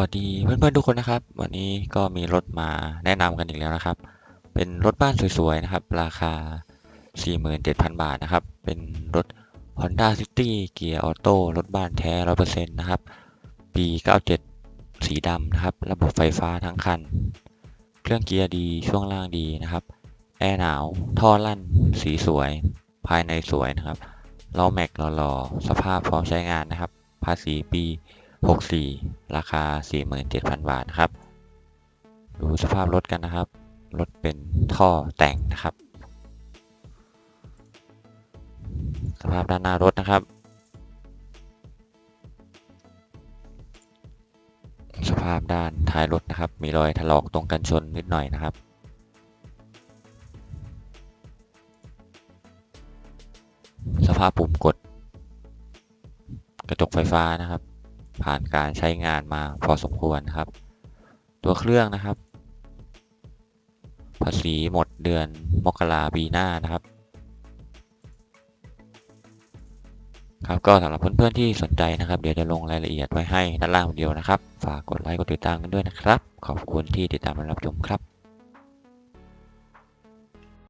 วัสดีเพื่อนๆทุกคนนะครับ วันนี้ก็มีรถมาแนะนำกันอีกแล้วนะครับ เป็นรถบ้านสวยๆนะครับ ราคา 47,000 บาทนะครับ เป็นรถ Honda City เกียร์ออโต้รถบ้านแท้ 100%นะครับ ปี 97 สีดำนะครับ ระบบไฟฟ้าทั้งคัน เครื่องเกียร์ดีช่วงล่างดีนะครับ แอร์หนาว ท่อลั่น สีสวย ภายในสวยนะครับล้อแม็กหล่อๆสภาพพร้อมใช้งานนะครับ ภาษีปี 64 ราคา 47,000 บาทครับ ดูสภาพรถกันนะครับ รถเป็นท่อแต่งนะครับ สภาพด้านหน้ารถนะครับ สภาพด้านท้ายรถนะครับ มีรอยถลอกตรงกันชนนิดหน่อยนะครับสภาพปุ่มกด กระจกไฟฟ้านะครับ ผ่านการใช้งานมาพอสมควรครับ ตัวเครื่องนะครับ ภาษีหมดเดือนมกราปีหน้านะครับ ครับก็สำหรับเพื่อนๆที่สนใจนะครับ เดี๋ยวจะลงรายละเอียดไว้ให้ด้านล่างวิดีโอนะครับ ฝากกดไลค์กดติดตามกันด้วยนะครับ ขอบคุณที่ติดตามและรับชมครับ